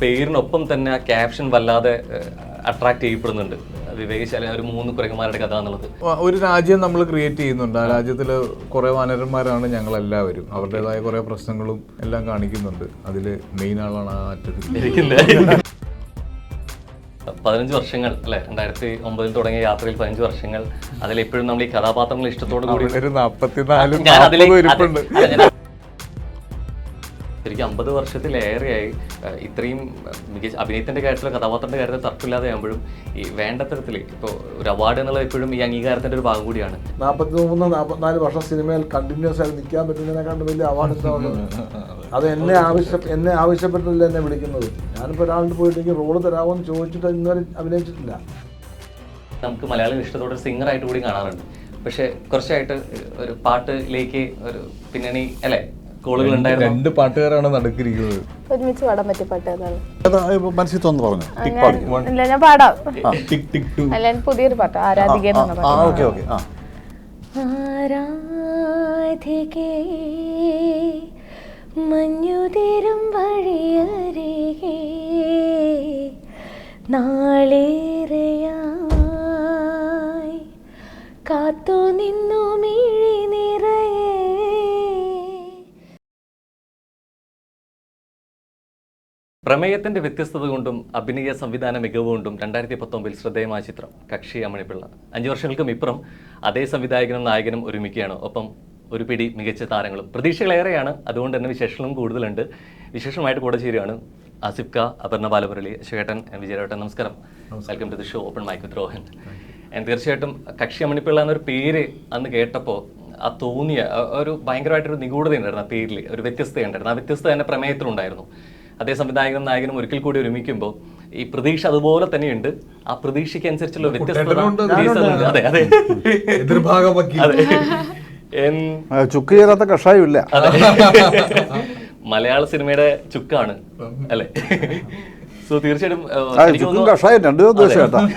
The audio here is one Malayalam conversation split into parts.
പേരിനൊപ്പം തന്നെ ആ ക്യാപ്ഷൻ വല്ലാതെ അട്രാക്ട് ചെയ്യപ്പെടുന്നുണ്ട്. വിവേകശാല ഒരു മൂന്ന് കുരങ്ങന്മാരുടെ കഥ എന്നുള്ളത്. ഒരു രാജ്യം നമ്മൾ ക്രിയേറ്റ് ചെയ്യുന്നുണ്ട്. ആ രാജ്യത്തിൽ കുറെ വാനരന്മാരാണ് ഞങ്ങൾ എല്ലാവരും. അവരുടേതായ കുറെ പ്രശ്നങ്ങളും എല്ലാം കാണിക്കുന്നുണ്ട്. അതിൽ മെയിൻ ആളാണ് ആ അറ്റത്തിൽ പതിനഞ്ച് വർഷങ്ങൾ അല്ലെ രണ്ടായിരത്തി ഒമ്പതിൽ തുടങ്ങിയ യാത്രയിൽ പതിനഞ്ച് വർഷങ്ങൾ. അതിലെപ്പോഴും നമ്മൾ ഈ കഥാപാത്രങ്ങൾ ഇഷ്ടത്തോടു കൂടി ശരിക്കും അമ്പത് വർഷത്തിലേറെയായി ഇത്രയും മികച്ച അഭിനയത്തിന്റെ കാര്യത്തിലോ കഥാപാത്രത്തിന്റെ കാര്യത്തിൽ തർക്കമില്ലാതെ ആകുമ്പോഴും ഈ വേണ്ട തരത്തിൽ ഇപ്പോൾ ഒരു അവാർഡ് എന്നുള്ളത് എപ്പോഴും ഈ അംഗീകാരത്തിന്റെ ഒരു ഭാഗം കൂടിയാണ്. നാൽപ്പത്തി മൂന്ന് നാൽപ്പത്തിനാല് വർഷം സിനിമയിൽ കണ്ടിന്യൂസ് ആയി നിൽക്കാൻ പറ്റുന്നതിനെക്കാണ്ട് വലിയ അവാർഡ് അത് എന്നെ ആവശ്യ എന്നെ ആവശ്യപ്പെട്ടില്ല എന്നെ വിളിക്കുന്നത്. ഞാനിപ്പോൾ ഒരാളുടെ പോയിട്ട് എനിക്ക് റോൾ തരാമോ എന്ന് ചോദിച്ചിട്ട് ഇന്നുവരെ അഭിനയിച്ചിട്ടില്ല. നമുക്ക് മലയാളം ഇഷ്ടത്തോടെ സിംഗർ ആയിട്ട് കൂടി കാണാറുണ്ട്. പക്ഷേ കുറച്ചായിട്ട് ഒരു പാട്ടിലേക്ക് ഒരു പിന്നണി അല്ലെ? കോളുകൾ ഉണ്ടായിരുന്നു? രണ്ട് പാട്ടുകാരാണ് നടുക്കിരിക്കുന്നത്. ഒരുമിച്ച് പാടാൻ പറ്റിയ പാട്ടുകാരാണ്. മനസ്സിൽ തോന്നുന്നു പറഞ്ഞു. ടിക് പാടിക്കും? ഇല്ല ഞാൻ പാടാം. Tick tick two. അല്ല ഞാൻ പുതിയൊരു പാട്ട് ആരാധിക എന്ന് പറഞ്ഞ ആ പാട്ട് ഓക്കെ ഓക്കെ ആ. ആരാധികേ മഞ്ഞുതിരും വഴിയരികെ നാളേറെയായി കാത്തു നിന്നു മിഴി നിറയെ പ്രമേയത്തിന്റെ വ്യത്യസ്തത കൊണ്ടും അഭിനയ സംവിധാന മികവ് കൊണ്ടും രണ്ടായിരത്തി പത്തൊമ്പതിൽ ശ്രദ്ധേയമായ ചിത്രം കക്ഷി അമണിപ്പിള്ള അഞ്ചു വർഷങ്ങൾക്കും ഇപ്പുറം അതേ സംവിധായകനും നായകനും ഒരുമിക്കുകയാണ്. ഒപ്പം ഒരു പിടി മികച്ച താരങ്ങളും. പ്രതീക്ഷകളേറെയാണ്. അതുകൊണ്ട് തന്നെ വിശേഷങ്ങളും കൂടുതലുണ്ട്. വിശേഷമായിട്ട് കൂടെ ചേരുകയാണ് ആസിഫ് ക അപർണ ബാലമുരളി ശേട്ടൻ വിജയരേട്ടൻ നമസ്കാരം. Welcome to the show open mic with Rohan തീർച്ചയായിട്ടും കക്ഷി അമണിപ്പിള്ള എന്നൊരു പേര് അന്ന് കേട്ടപ്പോൾ ആ തോന്നിയ ഒരു ഭയങ്കരമായിട്ടൊരു നിഗൂഢത ഉണ്ടായിരുന്നു ആ പേരിൽ ഒരു വ്യത്യസ്തയുണ്ടായിരുന്നു ആ വ്യത്യസ്തത തന്നെ പ്രമേയത്തിലുണ്ടായിരുന്നു. അതേ സംവിധായകനും നായകനും ഒരിക്കൽ കൂടി ഒരുമിക്കുമ്പോൾ ഈ പ്രതീക്ഷ അതുപോലെ തന്നെയുണ്ട്. ആ പ്രതീക്ഷയ്ക്ക് അനുസരിച്ചുള്ള വ്യത്യസ്തത. അതെ അതെ. ചുക്ക് ചേരാത്ത കഷായമില്ല. മലയാള സിനിമയുടെ ചുക്കാണ്. അല്ലെ? സോ തീർച്ചയായിട്ടും എനിക്ക് തോന്നുന്നു- കഷായം രണ്ടു ദിവസം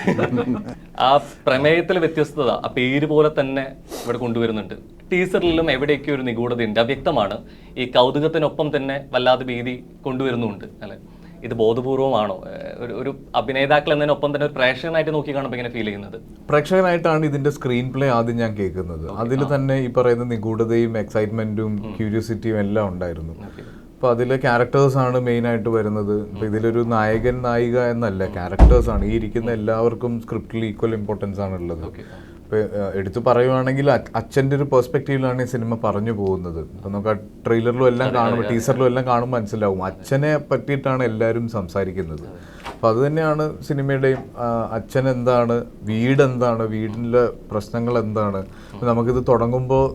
ആ പ്രമേയത്തിലെ വ്യത്യസ്തത ആ പേര് പോലെ തന്നെ ഇവിടെ കൊണ്ടുവരുന്നുണ്ട്. ടീസറിലും എവിടെയൊക്കെ ഒരു നിഗൂഢതയുണ്ട്? അവ്യക്തമാണ് ഈ കൗതുകത്തിനൊപ്പം തന്നെ വല്ലാതെ ഭീതി കൊണ്ടുവരുന്നുണ്ട് അല്ലെ? ഇത് ബോധപൂർവമാണോ? ഒരു ഒരു അഭിനേതാക്കൾ എന്നതിനൊപ്പം തന്നെ ഒരു പ്രേക്ഷകനായിട്ട് നോക്കി കാണുമ്പോൾ ഇങ്ങനെ ഫീൽ ചെയ്യുന്നത്? പ്രേക്ഷകനായിട്ടാണ് ഇതിന്റെ സ്ക്രീൻ പ്ലേ ആദ്യം ഞാൻ കേൾക്കുന്നത്. അതിൽ തന്നെ ഈ പറയുന്ന നിഗൂഢതയും എക്സൈറ്റ്മെന്റും ക്യൂരിയോസിറ്റിയും എല്ലാം ഉണ്ടായിരുന്നു. അപ്പൊ അതിലെ ക്യാരക്ടേഴ്സാണ് മെയിനായിട്ട് വരുന്നത്. അപ്പോൾ ഇതിലൊരു നായകൻ നായിക എന്നല്ല ക്യാരക്ടേഴ്സാണ് ഈ ഇരിക്കുന്ന എല്ലാവർക്കും സ്ക്രിപ്റ്റിൽ ഈക്വൽ ഇമ്പോർട്ടൻസ് ആണ് ഉള്ളത്. ഇപ്പോൾ എടുത്തു പറയുവാണെങ്കിൽ അച്ഛന്റെ ഒരു പെർസ്പെക്റ്റീവിലാണ് ഈ സിനിമ പറഞ്ഞു പോകുന്നത്. ഇപ്പം നമുക്ക് ആ ട്രെയിലറിലും എല്ലാം കാണുമ്പോൾ ടീസറിലും എല്ലാം കാണുമ്പോൾ മനസ്സിലാവും. അച്ഛനെ പറ്റിയിട്ടാണ് എല്ലാവരും സംസാരിക്കുന്നത്. അപ്പോൾ അത് തന്നെയാണ് സിനിമയുടെയും അച്ഛൻ എന്താണ് വീട് എന്താണ് വീടിന്റെ പ്രശ്നങ്ങൾ എന്താണ്. അപ്പൊ നമുക്കിത് തുടങ്ങുമ്പോൾ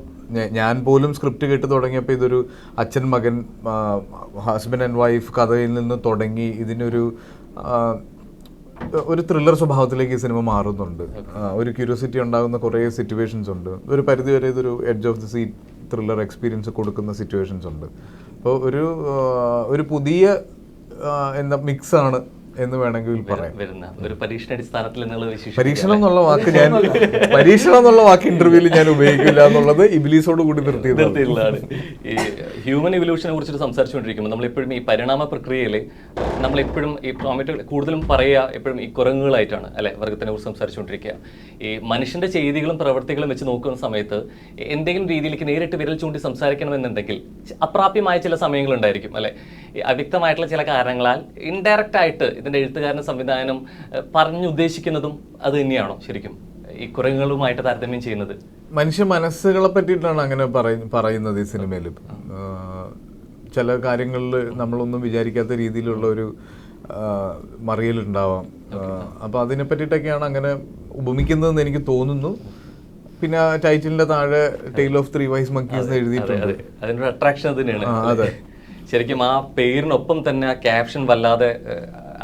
ഞാൻ പോലും സ്ക്രിപ്റ്റ് കേട്ട് തുടങ്ങിയപ്പോൾ ഇതൊരു അച്ഛൻ മകൻ ഹസ്ബൻഡ് ആൻഡ് വൈഫ് കഥയിൽ നിന്ന് തുടങ്ങി ഇതിനൊരു ഒരു ത്രില്ലർ സ്വഭാവത്തിലേക്ക് ഈ സിനിമ മാറുന്നുണ്ട്. ഒരു ക്യൂരിയോസിറ്റി ഉണ്ടാകുന്ന കുറേ സിറ്റുവേഷൻസ് ഉണ്ട്. ഒരു പരിധിവരെ ഇതൊരു edge of the seat thriller experience കൊടുക്കുന്ന സിറ്റുവേഷൻസ് ഉണ്ട്. അപ്പോൾ ഒരു ഒരു പുതിയ എന്താ മിക്സാണ് എന്ന് വേണമെങ്കിൽ പറയാം. വരുന്ന ഒരു പരീക്ഷണം എന്നുള്ള വാക്ക് ഞാൻ പരീക്ഷണം എന്നുള്ള വാക്ക് ഇന്റർവ്യൂവിൽ ഞാൻ ഉപയോഗിക്കില്ല എന്നുള്ളത് ഇബിലീസോട് കൂടി നിർത്തിയതാണ്. ഈ ഹ്യൂമൻ ഇവല്യൂഷനെ കുറിച്ചിട്ട് സംസാരിച്ചുകൊണ്ടിരിക്കുമ്പോൾ നമ്മളെപ്പോഴും ഈ പരിണാമ പ്രക്രിയയിൽ നമ്മളെപ്പോഴും ഈ പ്രോമറ്റ് കൂടുതലും പറയുക എപ്പോഴും ഈ കുരങ്ങുകളായിട്ടാണ് അല്ലെ വർഗത്തിനെ കുറിച്ച് സംസാരിച്ചുകൊണ്ടിരിക്കുക. ഈ മനുഷ്യന്റെ ചെയ്തികളും പ്രവൃത്തികളും വെച്ച് നോക്കുന്ന സമയത്ത് എന്തെങ്കിലും രീതിയിലേക്ക് നേരിട്ട് വിരൽ ചൂണ്ടി സംസാരിക്കണമെന്നുണ്ടെങ്കിൽ അപ്രാപ്യമായ ചില സമയങ്ങളുണ്ടായിരിക്കും അല്ലെ? അവ്യക്തമായിട്ടുള്ള ചില കാരണങ്ങളാൽ ഇൻഡയറക്റ്റ് ആയിട്ട് ഇതിന്റെ എഴുത്തുകാരനും സംവിധാനം പറഞ്ഞു ഉദ്ദേശിക്കുന്നതും അത് തന്നെയാണോ ശരിക്കും? ഈ കുരങ്ങുകളുമായിട്ട് താരതമ്യം ചെയ്യുന്നത്? മനുഷ്യ മനസ്സുകളെ പറ്റിയിട്ടാണ് അങ്ങനെ പറയ- പറയുന്നത് ഈ സിനിമയിൽ. ചില കാര്യങ്ങളിൽ നമ്മളൊന്നും വിചാരിക്കാത്ത രീതിയിലുള്ള ഒരു മറിയലുണ്ടാവാം. അപ്പോൾ അപ്പൊ അതിനെ പറ്റിയിട്ടൊക്കെയാണ് അങ്ങനെ ഉപമിക്കുന്നതെന്ന് എനിക്ക് തോന്നുന്നു. പിന്നെ ടൈറ്റിലിന്റെ താഴെ tale of three wise monkeys അതെ എഴുതിയിട്ടുണ്ട്. അതെ അതിനൊരു അട്രാക്ഷൻ തന്നെയാണ്. അതെ. ശരിക്കും ആ പേരിനൊപ്പം തന്നെ ആ ക്യാപ്ഷൻ വല്ലാതെ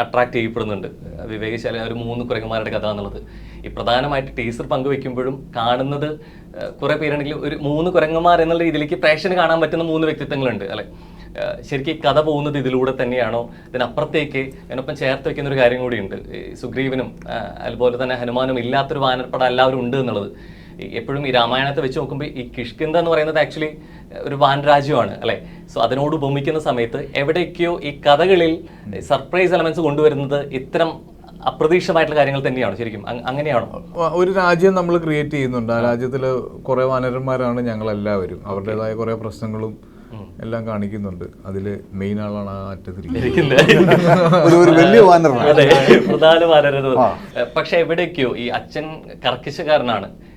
അട്രാക്ട് ചെയ്യപ്പെടുന്നുണ്ട്. വിവേകശാല ഒരു മൂന്ന് കുരങ്ങന്മാരുടെ കഥ എന്നുള്ളത്. ഈ പ്രധാനമായിട്ട് ടീസർ പങ്കുവെക്കുമ്പോഴും കാണുന്നത് കുറേ പേരാണെങ്കിൽ ഒരു മൂന്ന് കുരങ്ങന്മാർ എന്നുള്ള രീതിയിലേക്ക് പ്രേക്ഷന് കാണാൻ പറ്റുന്ന മൂന്ന് വ്യക്തിത്വങ്ങളുണ്ട് അല്ലെ? ശരിക്കും കഥ പോകുന്നത് ഇതിലൂടെ തന്നെയാണോ? ഇതിനപ്പുറത്തേക്ക് അതിനൊപ്പം ചേർത്ത് വെക്കുന്ന ഒരു കാര്യം കൂടിയുണ്ട്. സുഗ്രീവനും അതുപോലെ തന്നെ ഹനുമാനും ഇല്ലാത്തൊരു വാനർപ്പട എല്ലാവരും ഉണ്ട് എന്നുള്ളത്. എപ്പോഴും ഈ രാമായണത്തെ വെച്ച് നോക്കുമ്പോൾ ഈ കിഷ്കിന്ത എന്ന് പറയുന്നത് ആക്ച്വലി ഒരു വാൻ രാജ്യമാണ് അല്ലെ? സോ അതിനോട് ഉപമിക്കുന്ന സമയത്ത് എവിടെയൊക്കെയോ ഈ കഥകളിൽ സർപ്രൈസ് എലമെന്റ്സ് കൊണ്ടുവരുന്നത് ഇത്തരം അപ്രതീക്ഷിതമായിട്ടുള്ള കാര്യങ്ങൾ തന്നെയാണ് ശരിക്കും? അങ്- അങ്ങനെയാണോ? ഒരു രാജ്യം നമ്മൾ ക്രിയേറ്റ് ചെയ്യുന്നുണ്ട്. ആ രാജ്യത്തിൽ കുറെ വാനരന്മാരാണ് ഞങ്ങൾ എല്ലാവരും അവരുടേതായ കുറെ പ്രശ്നങ്ങളും എല്ലാം കാണിക്കുന്നുണ്ട്. അതിൽ മെയിൻ ആളാണ് ആ വലിയ പക്ഷെ എവിടേക്കോ ഈ അച്ഛൻ കർക്കശക്കാരനാണ് എ-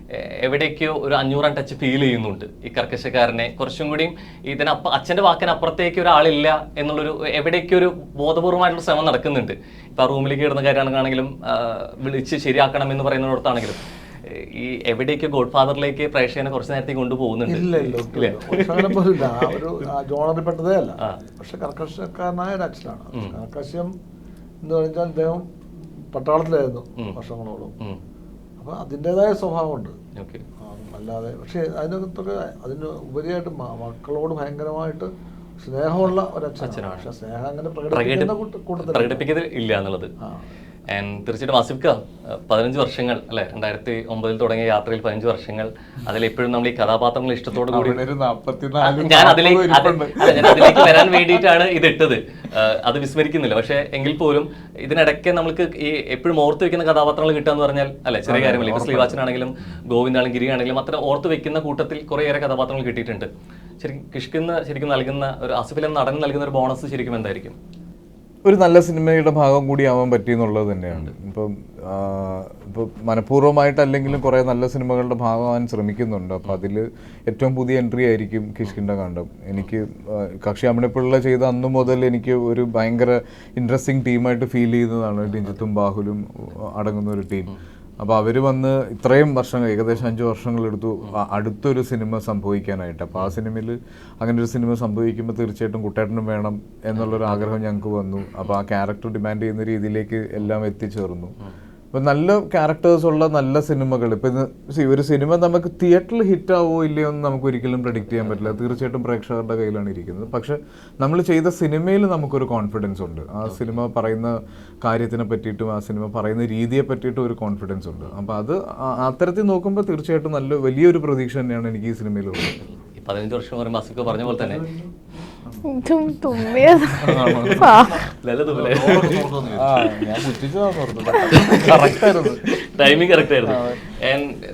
എവിടേക്കോ ഒരു അഞ്ഞൂറാം ടച്ച് ഫീൽ ചെയ്യുന്നുണ്ട്. ഈ കർക്കശക്കാരനെ കുറച്ചും കൂടിയും ഇതിനപ്പ അച്ഛന്റെ വാക്കിനപ്പുറത്തേക്ക് ഒരാളില്ല എന്നുള്ളൊരു എവിടേക്കോ ഒരു ബോധപൂർവമായിട്ടുള്ള ശ്രമം നടക്കുന്നുണ്ട്. ഇപ്പം ആ റൂമിലേക്ക് കിടന്ന കാര്യമാണെങ്കിലും വിളിച്ച് ശരിയാക്കണം എന്ന് പറയുന്നിടത്താണെങ്കിലും ഈ എവിടേക്കോ ഗോഡ് ഫാദറിലേക്ക് പ്രേക്ഷകനെ കുറച്ച് നേരത്തേക്ക് കൊണ്ടുപോകുന്നുണ്ട്. ഇല്ല ഇല്ല ഇല്ല. അങ്ങനെ ആ ഒരു ജോണറിൽപ്പെട്ടതേ അല്ല. പക്ഷെ കർക്കശക്കാരനായ ഒരു അച്ഛനാണ്. കർക്കശം എന്ന് പറഞ്ഞാൽ അദ്ദേഹം പട്ടാളത്തിലായിരുന്നു വർഷങ്ങളോളം. ഉം. അപ്പൊ അതിന്റെതായ സ്വഭാവമുണ്ട്. ഓക്കെ. അല്ലാതെ പക്ഷേ അതിനകത്തൊക്കെ അതിന് ഉപരിയായിട്ട് മക്കളോട് ഭയങ്കരമായിട്ട് സ്നേഹമുള്ള ഒരച്ഛനാണ്. പക്ഷെ സ്നേഹം അങ്ങനെ പ്രകടിപ്പിക്കുന്ന കൂട്ടത്തിൽ കൂട്ടത്തിലല്ല. പ്രകടിപ്പിക്കുന്നത് ഇല്ല എന്നുള്ളത്. ആൻഡ് തീർച്ചയായിട്ടും ആസിഫ്ക്ക പതിനഞ്ച് വർഷങ്ങൾ അല്ലെ? രണ്ടായിരത്തി ഒമ്പതിൽ തുടങ്ങിയ യാത്രയിൽ പതിനഞ്ച് വർഷങ്ങൾ. അതിലെപ്പോഴും നമ്മൾ ഈ കഥാപാത്രങ്ങൾ ഇഷ്ടത്തോടു കൂടി ഞാൻ അതിലേക്ക് ഞാൻ അതിലേക്ക് വരാൻ വേണ്ടിയിട്ടാണ് ഇത് ഇട്ടത്. അത് വിസ്മരിക്കുന്നില്ല. പക്ഷെ എങ്കിൽ പോലും ഇതിനിടയ്ക്ക് നമുക്ക് ഈ എപ്പോഴും ഓർത്ത് വെക്കുന്ന കഥാപാത്രങ്ങൾ കിട്ടുക എന്ന് പറഞ്ഞാൽ അല്ലെ ചെറിയ കാര്യമല്ല? ഇപ്പൊ ശ്രീവാച്ചനാണെങ്കിലും ഗോവിന്ദാണെങ്കിലും ഗിരിയാണെങ്കിലും അത്ര ഓർത്ത് വെക്കുന്ന കൂട്ടത്തിൽ കുറേയേറെ കഥാപാത്രങ്ങൾ കിട്ടിയിട്ടുണ്ട്. ശരിക്കും കിഷ്കിന്ന് ശരിക്കും നൽകുന്ന ഒരു ആസിഫിൽ എന്ന നടൻ നൽകുന്ന ഒരു ബോണസ് ശരിക്കും എന്തായിരിക്കും? ഒരു നല്ല സിനിമയുടെ ഭാഗം കൂടി ആവാൻ പറ്റി എന്നുള്ളത് തന്നെയാണ്. ഇപ്പം ആ, ഇപ്പം മനഃപൂർവമായിട്ടല്ലെങ്കിലും കുറേ നല്ല സിനിമകളുടെ ഭാഗമാവാൻ ശ്രമിക്കുന്നുണ്ട്. അപ്പം അതിൽ ഏറ്റവും പുതിയ എൻട്രി ആയിരിക്കും കിഷ്കിന്റെ കണ്ടം എനിക്ക് കക്ഷി അമ്മണിപ്പിള്ള ചെയ്ത അന്നു മുതൽ എനിക്ക് ഒരു ഭയങ്കര ഇൻട്രസ്റ്റിംഗ് ടീമായിട്ട് ഫീൽ ചെയ്യുന്നതാണ് ഡിഞ്ചിത്തും ബാഹുലും അടങ്ങുന്ന ഒരു ടീം അപ്പോൾ അവർ വന്ന് ഇത്രയും വർഷങ്ങൾ ഏകദേശം അഞ്ച് വർഷങ്ങളെടുത്തു അടുത്തൊരു സിനിമ സംഭവിക്കാനായിട്ട്. അപ്പോൾ ആ സിനിമയിൽ അങ്ങനെ ഒരു സിനിമ സംഭവിക്കുമ്പോൾ തീർച്ചയായിട്ടും കുട്ടേട്ടനും വേണം എന്നുള്ളൊരു ആഗ്രഹം ഞങ്ങൾക്ക് വന്നു. അപ്പോൾ ആ ക്യാരക്ടർ ഡിമാൻഡ് ചെയ്യുന്ന രീതിയിലേക്ക് എല്ലാം എത്തിച്ചേർന്നു. അപ്പോൾ നല്ല ക്യാരക്ടേഴ്സ് ഉള്ള നല്ല സിനിമകൾ ഇപ്പം ഒരു സിനിമ നമുക്ക് തിയേറ്ററിൽ ഹിറ്റ് ആവോ ഇല്ലയോ എന്ന് നമുക്ക് ഒരിക്കലും പ്രഡിക്റ്റ് ചെയ്യാൻ പറ്റില്ല. തീർച്ചയായിട്ടും പ്രേക്ഷകരുടെ കയ്യിലാണ് ഇരിക്കുന്നത്. പക്ഷെ നമ്മൾ ചെയ്ത സിനിമയിൽ നമുക്കൊരു കോൺഫിഡൻസ് ഉണ്ട്. ആ സിനിമ പറയുന്ന കാര്യത്തിനെ പറ്റിയിട്ടും ആ സിനിമ പറയുന്ന രീതിയെ പറ്റിയിട്ടും ഒരു കോൺഫിഡൻസ് ഉണ്ട്. അപ്പോൾ അത് അത്തരത്തിൽ നോക്കുമ്പോൾ തീർച്ചയായിട്ടും നല്ല വലിയൊരു പ്രതീക്ഷ തന്നെയാണ് എനിക്ക് ഈ സിനിമയിലുള്ളത് പതിനഞ്ച് വർഷം പറയുമ്പോൾ ആസിഫ് പറഞ്ഞ പോലെ തന്നെ തുമ്മിയത്. ടൈമിംഗ് കറക്റ്റ് ആയിരുന്നു.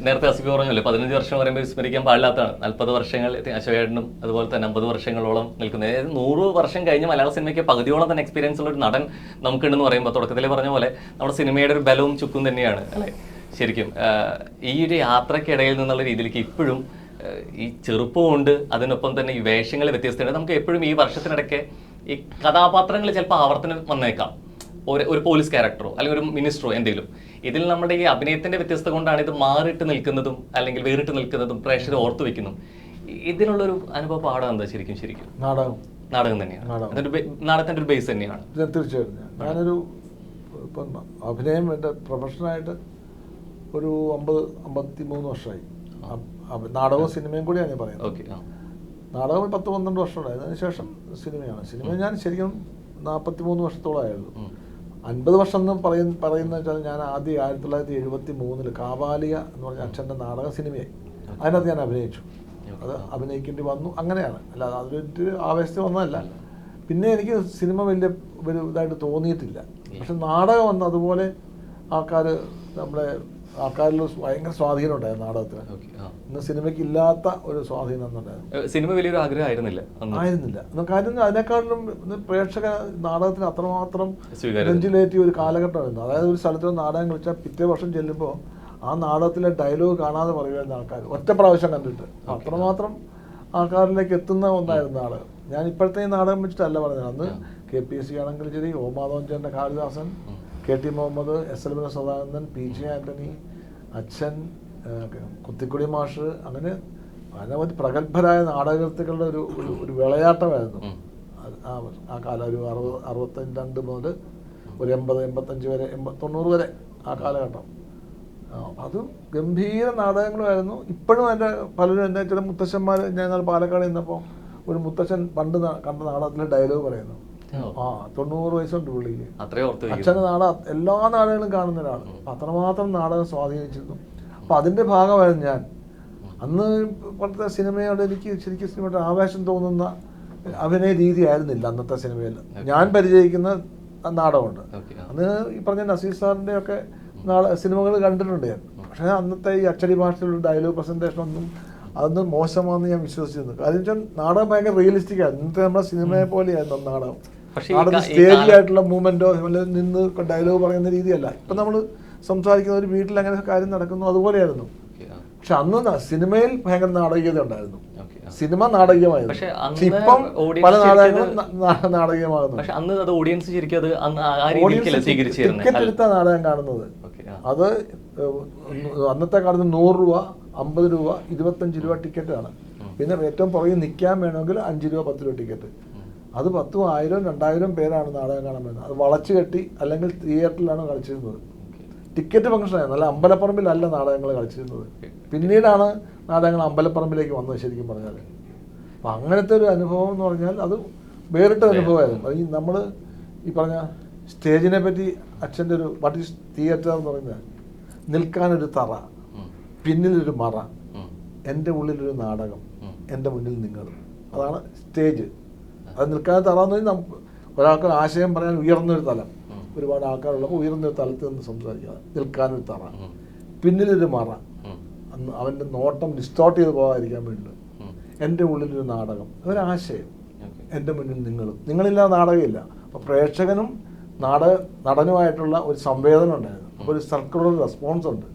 നേരത്തെ അസുഖം പറഞ്ഞല്ലോ പതിനഞ്ച് വർഷം പറയുമ്പോൾ വിസ്മരിക്കാൻ പാടില്ലാത്തതാണ്. നാൽപ്പത് വർഷങ്ങൾ അശോകേട്ടനും അതുപോലെ തന്നെ അമ്പത് വർഷങ്ങളോളം നിൽക്കുന്നത്. അതായത് നൂറ് വർഷം കഴിഞ്ഞ് മലയാള സിനിമയ്ക്ക് പകുതിയോളം തന്നെ എക്സ്പീരിയൻസ് ഉള്ള ഒരു നടൻ നമുക്കുണ്ടെന്ന് പറയുമ്പോൾ തുടക്കത്തിൽ പറഞ്ഞ പോലെ നമ്മുടെ സിനിമയുടെ ഒരു ബലവും ചുക്കും തന്നെയാണ് അല്ലേ? ശരിക്കും ഈ ഒരു യാത്രക്കിടയിൽ നിന്നുള്ള രീതിയിലേക്ക് ഇപ്പോഴും ഈ ചെറുപ്പമുണ്ട് അതിനൊപ്പം തന്നെ ഈ വേഷങ്ങൾ വ്യത്യസ്തമുണ്ട്. നമുക്ക് എപ്പോഴും ഈ വർഷത്തിനിടയ്ക്ക് ഈ കഥാപാത്രങ്ങൾ ചിലപ്പോൾ ആവർത്തനം വന്നേക്കാം. ഒരു ഒരു പോലീസ് ക്യാരക്ടറോ അല്ലെങ്കിൽ ഒരു മിനിസ്റ്ററോ എന്തെങ്കിലും. ഇതിൽ നമ്മുടെ ഈ അഭിനയത്തിന്റെ വ്യത്യസ്തത കൊണ്ടാണ് ഇത് മാറിയിട്ട് നിൽക്കുന്നതും അല്ലെങ്കിൽ വേറിട്ട് നിൽക്കുന്നതും പ്രേക്ഷകർ ഓർത്തു വെക്കുന്നതും ഇ- ഇതിനുള്ളൊരു അനുഭവ പാഠം എന്താ ശരിക്കും ശരിക്കും? നാടകം. നാടകം തന്നെയാണ്. നാടകത്തിന്റെ ഒരു ബേസ് തന്നെയാണ്. തീർച്ചയായിട്ടും. ഞാനൊരു ഇപ്പം അഭിനയം എന്റെ പ്രൊഫഷനായിട്ട് ഒരു അമ്പത് അമ്പത്തി മൂന്ന് വർഷമായി നാടകവും സിനിമയും കൂടിയാണ് ഞാൻ പറയുന്നത്. ഓക്കെ നാടകം പത്ത് പന്ത്രണ്ട് വർഷമുണ്ടായി അതിനുശേഷം സിനിമയാണ്. സിനിമ ഞാൻ ശരിക്കും നാൽപ്പത്തി മൂന്ന് വർഷത്തോളമായിരുന്നു അൻപത് വർഷം എന്ന് പറയുന്ന പറയുന്ന വെച്ചാൽ ഞാൻ ആദ്യം ആയിരത്തി തൊള്ളായിരത്തി എഴുപത്തി മൂന്നിൽ കാവാലിയ എന്ന് പറഞ്ഞ അച്ഛന്റെ നാടക സിനിമയായി. അതിനകത്ത് ഞാൻ അഭിനയിച്ചു. അത് അഭിനയിക്കേണ്ടി വന്നു. അങ്ങനെയാണ്. അല്ലാതെ അതിലൊരു ആവേശത്തിൽ വന്നതല്ല. പിന്നെ എനിക്ക് സിനിമ വലിയ ഒരു ഇതായിട്ട് തോന്നിയിട്ടില്ല. പക്ഷെ നാടകം വന്ന് അതുപോലെ ആൾക്കാർ നമ്മുടെ ആൾക്കാരിൽ ഭയങ്കര സ്വാധീനം ഉണ്ടായിരുന്നു നാടകത്തിന്. ഇന്ന് സിനിമയ്ക്ക് ഇല്ലാത്ത ഒരു സ്വാധീനം ഒന്നുണ്ടായിരുന്നു സിനിമ വലിയൊരു ആഗ്രഹമായിരുന്നില്ല ആയിരുന്നില്ല ആയിരുന്നില്ല. കാര്യം അതിനേക്കാളും പ്രേക്ഷക നാടകത്തിന് അത്രമാത്രം വെഞ്ചിലേറ്റി ഒരു കാലഘട്ടമായിരുന്നു അതായത് ഒരു സ്ഥലത്ത് നാടകം കളിച്ചാൽ പിറ്റേ വർഷം ചെല്ലുമ്പോൾ ആ നാടകത്തിലെ ഡയലോഗ് കാണാതെ പറയുമായിരുന്നു ആൾക്കാർ. ഒറ്റ പ്രാവശ്യം കണ്ടിട്ട്. അത്രമാത്രം ആൾക്കാരിലേക്ക് എത്തുന്ന ഒന്നായിരുന്നു നാടകം. ഞാൻ ഇപ്പോഴത്തെ ഈ നാടകം വെച്ചിട്ടല്ല പറഞ്ഞത്. അന്ന് കെ പി എസ് സി ആണെങ്കിലും ശരി ഓ മാധവൻ ചേട്ടന്റെ Kalidasan K T Muhammad S L Bina Sadanandan P J Antony അച്ഛൻ കുത്തിക്കുടി മാഷ് അങ്ങനെ അനവധി പ്രഗത്ഭരായ നാടകൃത്തുക്കളുടെ ഒരു ഒരു ഒരു വിളയാട്ടമായിരുന്നു. ആ കാലം ഒരു അറുപത് അറുപത്തഞ്ച് രണ്ട് മുതൽ ഒരു എൺപത് എൺപത്തഞ്ച് വരെ എൺപത് തൊണ്ണൂറ് വരെ ആ കാലഘട്ടം. അത് ഗംഭീര നാടകങ്ങളുമായിരുന്നു. ഇപ്പോഴും എന്റെ പലരും എന്റെ ചില മുത്തശ്ശന്മാർ ഞാൻ പാലക്കാട് നിന്നപ്പോൾ ഒരു മുത്തശ്ശൻ പണ്ട് കണ്ട നാടകത്തിലെ ഡയലോഗ് പറയുന്നു. ആ തൊണ്ണൂറ് വയസ്സുണ്ട് പുള്ളിക്ക് അച്ഛന്റെ നാടകം എല്ലാ നാടകങ്ങളും കാണുന്ന ഒരാൾ അത്രമാത്രം നാടകം സ്വാധീനിച്ചിരുന്നു. അപ്പം അതിന്റെ ഭാഗമായിരുന്നു ഞാൻ. അന്ന് പണ്ടത്തെ സിനിമയോട് എനിക്ക് ശരിക്കും സിനിമയുടെ ആവേശം തോന്നുന്ന അഭിനയ രീതി ആയിരുന്നില്ല അന്നത്തെ സിനിമയിൽ. ഞാൻ പരിചയിക്കുന്ന നാടകമുണ്ട്. അന്ന് ഈ പറഞ്ഞ നസീർ സാറിന്റെ ഒക്കെ നാളെ സിനിമകൾ കണ്ടിട്ടുണ്ട് ഞാൻ. പക്ഷേ അന്നത്തെ ഈ അച്ചടി ഭാഷയിലുള്ള ഡയലോഗ് പ്രസന്റേഷൻ ഒന്നും അതൊന്നും മോശമാണെന്ന് ഞാൻ വിശ്വസിച്ചിരുന്നു. കാര്യം വെച്ചാൽ നാടകം ഭയങ്കര റിയലിസ്റ്റിക് ആയിരുന്നു. ഇന്നത്തെ നമ്മുടെ സിനിമയെ പോലെയായിരുന്നു നാടകം. സ്റ്റേജിലായിട്ടുള്ള മൂവ്മെന്റോ നിന്ന് ഡയലോഗ് പറയുന്ന രീതിയല്ല. ഇപ്പം നമ്മൾ സംസാരിക്കുന്ന ഒരു വീട്ടിൽ അങ്ങനെ കാര്യം നടക്കുന്നു അതുപോലെയായിരുന്നു. പക്ഷെ അന്ന് സിനിമയിൽ ഭയങ്കര നാടകീയത ഉണ്ടായിരുന്നു. സിനിമ നാടകീയമായിരുന്നു. പക്ഷേ ഇപ്പം പല നാടകങ്ങളും നാടകീയമാകുന്നു. പക്ഷെ അന്ന് അത് ഓഡിയൻസ് ശരിക്കും അത് ടിക്കറ്റ് എടുത്ത നാടകം കാണുന്നത്. അത് അന്നത്തെ കാലത്ത് നൂറ് രൂപ അമ്പത് രൂപ ഇരുപത്തഞ്ച് രൂപ ടിക്കറ്റാണ് പിന്നെ ഏറ്റവും പുറകിൽ നിൽക്കാൻ വേണമെങ്കിൽ അഞ്ച് രൂപ പത്ത് രൂപ ടിക്കറ്റ് അത് പത്തും ആയിരം രണ്ടായിരം പേരാണ് നാടകം കാണാൻ വരുന്നത്. അത് വളച്ച് കെട്ടി അല്ലെങ്കിൽ തിയേറ്ററിലാണ് കളിച്ചിരുന്നത്. ടിക്കറ്റ് ഫംഗ്ഷനായിരുന്നു അല്ല അമ്പലപ്പറമ്പിലല്ല നാടകങ്ങൾ കളിച്ചിരുന്നത്. പിന്നീടാണ് നാടകങ്ങൾ അമ്പലപ്പറമ്പിലേക്ക് വന്നത് ശരിക്കും പറഞ്ഞാൽ. അപ്പം അങ്ങനത്തെ ഒരു അനുഭവം എന്ന് പറഞ്ഞാൽ അത് വേറിട്ട അനുഭവമായിരുന്നു. അത് ഈ നമ്മൾ ഈ പറഞ്ഞ സ്റ്റേജിനെ പറ്റി അച്ഛന്റെ ഒരു വാട്ട് ഈസ് തിയേറ്റർ എന്ന് പറയുന്നത് നിൽക്കാനൊരു തറ. പിന്നിലൊരു മറ. എന്റെ ഉള്ളിലൊരു നാടകം എന്റെ മുന്നിൽ നിങ്ങൾ അതാണ് സ്റ്റേജ്. അത് നിൽക്കാൻ തറാന്ന് പറഞ്ഞാൽ ഒരാൾക്ക് ആശയം പറയാൻ ഉയർന്നൊരു തലം. ഒരുപാട് ആൾക്കാരുള്ളപ്പോൾ ഉയർന്നൊരു തലത്തിൽ നിന്ന് സംസാരിക്കുക. നിൽക്കാനൊരു തറ. പിന്നിലൊരു മറ. അന്ന് അവന്റെ നോട്ടം ഡിസ്റ്റോർട്ട് ചെയ്ത് പോകാതിരിക്കാൻ വേണ്ടി എന്റെ ഉള്ളിലൊരു നാടകം. ഒരാശയം. എന്റെ മുന്നിൽ നിങ്ങളും. നിങ്ങളില്ല നാടകമില്ല. അപ്പോൾ പ്രേക്ഷകനും നാടക നടനുമായിട്ടുള്ള ഒരു സംവേദനം ഉണ്ടായിരുന്നു. അപ്പോൾ ഒരു സർക്കുലർ റെസ്പോൺസ് ഉണ്ട്.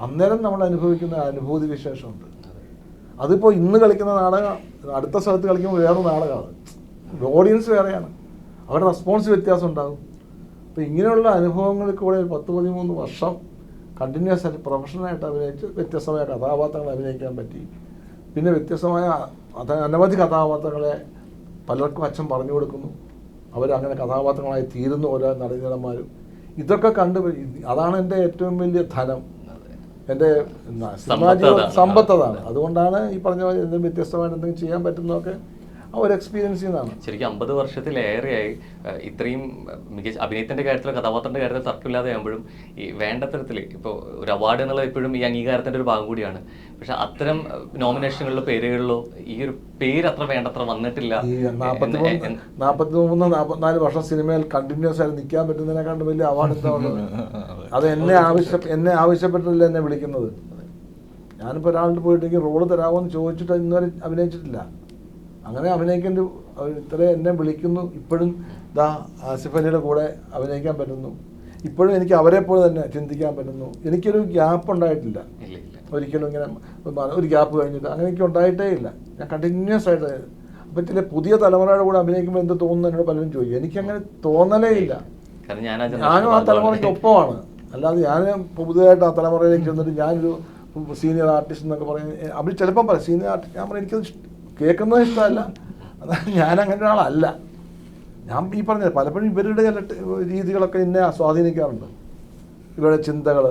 അന്നേരം നമ്മൾ അനുഭവിക്കുന്ന അനുഭൂതി വിശേഷമുണ്ട് അതിപ്പോൾ ഇന്ന് കളിക്കുന്ന നാടകം അടുത്ത സ്ഥലത്ത് കളിക്കുമ്പോൾ വേറെ നാടകമാണ്. ഓഡിയൻസ് വേറെയാണ്. അവരുടെ റെസ്പോൺസ് വ്യത്യാസം ഉണ്ടാകും. അപ്പോൾ ഇങ്ങനെയുള്ള അനുഭവങ്ങളിൽ കൂടെ ഒരു പത്ത് പതിമൂന്ന് വർഷം കണ്ടിന്യൂസ് ആയിട്ട് പ്രൊഫഷണലായിട്ട് അഭിനയിച്ച് വ്യത്യസ്തമായ കഥാപാത്രങ്ങൾ അഭിനയിക്കാൻ പറ്റി. പിന്നെ വ്യത്യസ്തമായ അനവധി കഥാപാത്രങ്ങളെ പലർക്കും അച്ഛൻ പറഞ്ഞു കൊടുക്കുന്നു. അവരങ്ങനെ കഥാപാത്രങ്ങളായി തീരുന്നു ഓരോ നടീനടന്മാരും ഇതൊക്കെ കണ്ട് അതാണ് എന്റെ ഏറ്റവും വലിയ ധനം. എന്റെ എന്നാ, സിനിമാ സമ്പത്ത് അതാണ്. അതുകൊണ്ടാണ് ഈ പറഞ്ഞ പോലെ എന്തെങ്കിലും വ്യത്യസ്തമായിട്ട് എന്തെങ്കിലും ചെയ്യാൻ പറ്റുന്നതൊക്കെ ഒരു എക്സ്പീരിയൻസ് ചെയ്യുന്നതാണ് ശരിക്കും അമ്പത് വർഷത്തിലേറെയായി ഇത്രയും മികച്ച അഭിനയത്തിന്റെ കാര്യത്തിലോ കഥാപാത്രത്തിന്റെ കാര്യത്തിൽ തർക്കമില്ലാതെ ആകുമ്പോഴും ഈ വേണ്ട തരത്തിൽ ഇപ്പോൾ ഒരു അവാർഡ് എന്നുള്ളത് എപ്പോഴും ഈ അംഗീകാരത്തിന്റെ ഒരു ഭാഗം കൂടിയാണ്. പക്ഷെ അത്തരം നോമിനേഷനുകളിലോ പേരുകളിലോ ഈ ഒരു പേര് അത്ര വേണ്ടത്ര വന്നിട്ടില്ല. നാൽപ്പത്തി മൂന്ന് നാൽപ്പത്തിനാല് വർഷം സിനിമയിൽ കണ്ടിന്യൂസ് ആയി നിൽക്കാൻ പറ്റുന്നതിനെക്കാണ്ട് വലിയ അവാർഡ് എന്താണ് ഉള്ളത് അത് എന്നെ ആവശ്യ എന്നെ ആവശ്യപ്പെട്ടില്ല എന്നെ വിളിക്കുന്നത്. ഞാനിപ്പോൾ ഒരാളുടെ പോയിട്ടെങ്കിൽ റോൾ തരാമോ എന്ന് ചോദിച്ചിട്ട് ഇന്നുവരെ അഭിനയിച്ചിട്ടില്ല. അങ്ങനെ അഭിനയിക്കാൻ ഇത്ര ഇത്രയും എന്നെ വിളിക്കുന്നു. ഇപ്പോഴും ദാ ആസിഫ് അലിയുടെ കൂടെ അഭിനയിക്കാൻ പറ്റുന്നു. ഇപ്പോഴും എനിക്ക് അവരെ പോലെ തന്നെ ചിന്തിക്കാൻ പറ്റുന്നു. എനിക്കൊരു ഗ്യാപ്പ് ഉണ്ടായിട്ടില്ല. ഒരിക്കലും ഇങ്ങനെ ഒരു ഗ്യാപ്പ് കഴിഞ്ഞിട്ട് അങ്ങനെ എനിക്ക് ഉണ്ടായിട്ടേ ഇല്ല. ഞാൻ കണ്ടിന്യൂസ് ആയിട്ട് അപ്പം ചില പുതിയ തലമുറയുടെ കൂടെ അഭിനയിക്കുമ്പോൾ എന്ത് തോന്നുന്നു എന്നോട് പലരും ചോദിക്കും. എനിക്കങ്ങനെ തോന്നലേ ഇല്ല. ഞാനും ആ തലമുറയ്ക്ക് ഒപ്പമാണ്. അല്ലാതെ ഞാൻ പുതുതായിട്ട് ആ തലമുറയിലേക്ക് ചെന്നിട്ട് ഞാനൊരു സീനിയർ ആർട്ടിസ്റ്റ് എന്നൊക്കെ പറയുന്നത് അവർ ചിലപ്പം പറയും സീനിയർ ആർട്ടിസ്റ്റ് ഞാൻ പറയും എനിക്കത് കേൾക്കുന്നത് ഇഷ്ടമല്ല. ഞാൻ അങ്ങനെ ഒരാളല്ല ഞാൻ ഈ പറഞ്ഞത് പലപ്പോഴും ഇവരുടെ ചില രീതികളൊക്കെ എന്നെ സ്വാധീനിക്കാറുണ്ട്. ഇവരുടെ ചിന്തകൾ